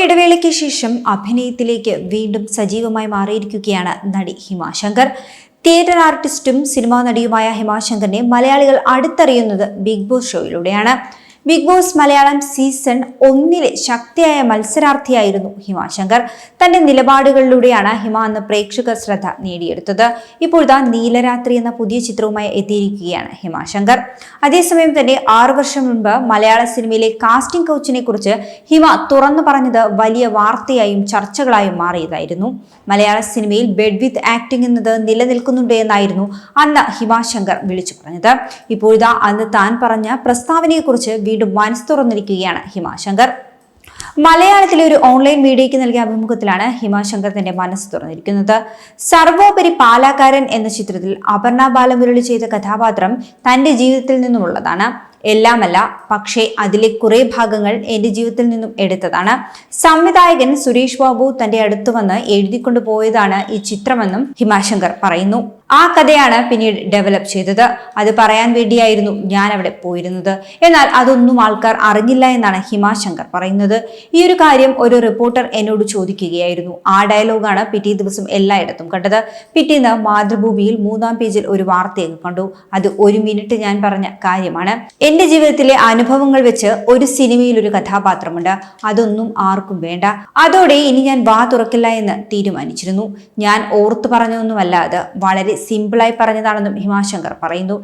ഒരിടവേളയ്ക്ക് ശേഷം അഭിനയത്തിലേക്ക് വീണ്ടും സജീവമായി മാറിയിരിക്കുകയാണ് നടി ഹിമാശങ്കർ തിയേറ്റർ ആർട്ടിസ്റ്റും സിനിമാ നടിയുമായ ഹിമാശങ്കറിനെ മലയാളികൾ അടുത്തറിയുന്നത് ബിഗ് ബോസ് ഷോയിലൂടെയാണ്. ബിഗ് ബോസ് മലയാളം സീസൺ ഒന്നിലെ ശക്തിയായ മത്സരാർത്ഥിയായിരുന്നു ഹിമാശങ്കർ തന്റെ നിലപാടുകളിലൂടെയാണ് ഹിമ അന്ന് പ്രേക്ഷക ശ്രദ്ധ നേടിയെടുത്തത്. ഇപ്പോഴത്തെ നീലരാത്രി എന്ന പുതിയ ചിത്രവുമായി എത്തിയിരിക്കുകയാണ് ഹിമാശങ്കർ അതേസമയം തന്നെ ആറു വർഷം മുൻപ് മലയാള സിനിമയിലെ കാസ്റ്റിംഗ് കൗച്ചിനെ കുറിച്ച് ഹിമ തുറന്നു പറഞ്ഞത് വലിയ വാർത്തയായും ചർച്ചകളായും മാറിയതായിരുന്നു. മലയാള സിനിമയിൽ ബെഡ് വിത്ത് ആക്ടിംഗ് എന്നത് നിലനിൽക്കുന്നുണ്ട് എന്നായിരുന്നു അന്ന് ഹിമാശങ്കർ വിളിച്ചു പറഞ്ഞത്. ഇപ്പോഴിതാ അന്ന് താൻ പറഞ്ഞ പ്രസ്താവനയെക്കുറിച്ച് വീണ്ടും മനസ്സ് തുറന്നിരിക്കുകയാണ് ഹിമാശങ്കർ മലയാളത്തിലെ ഒരു ഓൺലൈൻ മീഡിയയ്ക്ക് നൽകിയ അഭിമുഖത്തിലാണ് ഹിമാശങ്കർ തന്റെ മനസ്സ് തുറന്നിരിക്കുന്നത്. സർവോപരി പാലാക്കാരൻ എന്ന ചിത്രത്തിൽ അപർണ ബാലമുരളി ചെയ്ത കഥാപാത്രം തന്റെ ജീവിതത്തിൽ നിന്നുമുള്ളതാണ് എല്ലാമല്ല പക്ഷേ അതിലെ കുറെ ഭാഗങ്ങൾ എന്റെ ജീവിതത്തിൽ നിന്നും എടുത്തതാണ്. സംവിധായകൻ സുരേഷ് ബാബു തന്റെ അടുത്ത് വന്ന് എഴുതിക്കൊണ്ടു പോയതാണ് ഈ ചിത്രമെന്നും ഹിമാശങ്കർ പറയുന്നു. ആ കഥയാണ് പിന്നീട് ഡെവലപ്പ് ചെയ്തത്. അത് പറയാൻ വേണ്ടിയായിരുന്നു ഞാൻ അവിടെ പോയിരുന്നത്. എന്നാൽ അതൊന്നും ആൾക്കാർ അറിഞ്ഞില്ല എന്നാണ് ഹിമാശങ്കർ പറയുന്നത്. ഈ ഒരു കാര്യം ഒരു റിപ്പോർട്ടർ എന്നോട് ചോദിക്കുകയായിരുന്നു. ആ ഡയലോഗാണ് പിറ്റേ ദിവസം എല്ലായിടത്തും കണ്ടത്. പിറ്റേന്ന് മാതൃഭൂമിയിൽ മൂന്നാം പേജിൽ ഒരു വാർത്തയൊക്കെ കണ്ടു. അത് ഒരു മിനിറ്റ് ഞാൻ പറഞ്ഞ കാര്യമാണ്. എന്റെ ജീവിതത്തിലെ അനുഭവങ്ങൾ വെച്ച് ഒരു സിനിമയിൽ ഒരു കഥാപാത്രമുണ്ട്. അതൊന്നും ആർക്കും വേണ്ട. അതോടെ ഇനി ഞാൻ വാ തുറക്കില്ല എന്ന് തീരുമാനിച്ചിരുന്നു. ഞാൻ ഓർത്തു പറഞ്ഞൊന്നുമല്ല അത് വളരെ സിമ്പിളായി പറഞ്ഞതാണെന്നും ഹിമാശങ്കർ പറയുന്നു.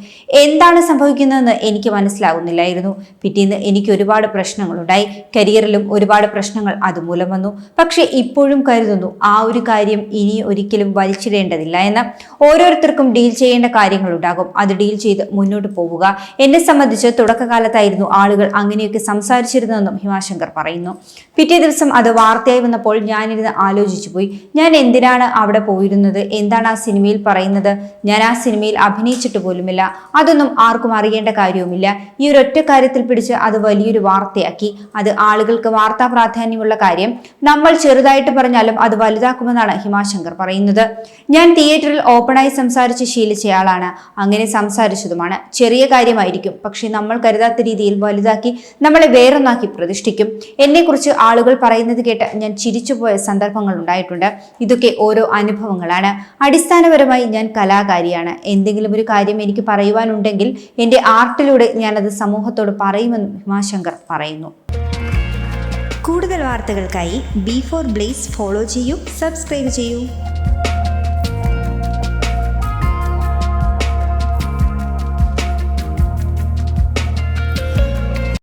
എന്താണ് സംഭവിക്കുന്നതെന്ന് എനിക്ക് മനസ്സിലാകുന്നില്ലായിരുന്നു പിറ്റേന്ന് എനിക്ക് ഒരുപാട് പ്രശ്നങ്ങളുണ്ടായി. കരിയറിലും ഒരുപാട് പ്രശ്നങ്ങൾ അതുമൂലം വന്നു. പക്ഷെ ഇപ്പോഴും കരുതുന്നു ആ ഒരു കാര്യം ഇനി ഒരിക്കലും വലിച്ചിടേണ്ടതില്ല എന്ന്. ഓരോരുത്തർക്കും ഡീൽ ചെയ്യേണ്ട കാര്യങ്ങളുണ്ടാകും അത് ഡീൽ ചെയ്ത് മുന്നോട്ട് പോവുക. എന്നെ സംബന്ധിച്ച് തുടക്കകാലത്തായിരുന്നു ആളുകൾ അങ്ങനെയൊക്കെ സംസാരിച്ചിരുന്നതെന്നും ഹിമാശങ്കർ പറയുന്നു. പിറ്റേ ദിവസം അത് വാർത്തയായി വന്നപ്പോൾ ഞാനിരുന്ന് ആലോചിച്ചു പോയി. ഞാൻ എന്തിനാണ് അവിടെ പോയിരുന്നത്? എന്താണ് ആ സിനിമയിൽ പറയുന്നത്. ഞാൻ ആ സിനിമയിൽ അഭിനയിച്ചിട്ട് പോലുമില്ല. അതൊന്നും ആർക്കും അറിയേണ്ട കാര്യവുമില്ല. ഈ ഒരു ഒറ്റ കാര്യത്തിൽ പിടിച്ച് അത് വലിയൊരു വാർത്തയാക്കി. അത് ആളുകൾക്ക് വാർത്താ പ്രാധാന്യമുള്ള കാര്യം. നമ്മൾ ചെറുതായിട്ട് പറഞ്ഞാലും അത് വലുതാക്കുമെന്നാണ് ഹിമാശങ്കർ പറയുന്നത്. ഞാൻ തിയേറ്ററിൽ ഓപ്പണായി സംസാരിച്ച് ശീലിച്ചയാളാണ് അങ്ങനെ സംസാരിച്ചതുമാണ്. ചെറിയ കാര്യമായിരിക്കും. പക്ഷേ നമ്മൾ കരുതാത്ത രീതിയിൽ വലുതാക്കി നമ്മളെ വേറൊന്നാക്കി പ്രതിഷ്ഠിക്കും. എന്നെക്കുറിച്ച് ആളുകൾ പറയുന്നത് കേട്ട് ഞാൻ ചിരിച്ചുപോയ സന്ദർഭങ്ങൾ ഉണ്ടായിട്ടുണ്ട്. ഇതൊക്കെ ഓരോ അനുഭവങ്ങളാണ്. അടിസ്ഥാനപരമായി ഞാൻ കലാകാരിയാണ്. എന്തെങ്കിലും ഒരു കാര്യം എനിക്ക് പറയുവാനുണ്ടെങ്കിൽ എന്റെ ആർട്ടിലൂടെ ഞാനത് സമൂഹത്തോട് പറയുമെന്നും ഹിമാശങ്കർ പറയുന്നു. കൂടുതൽ വാർത്തകൾക്കായി ബി ഫോർ ബ്ലേസ് ഫോളോ ചെയ്യൂ സബ്സ്ക്രൈബ് ചെയ്യൂ.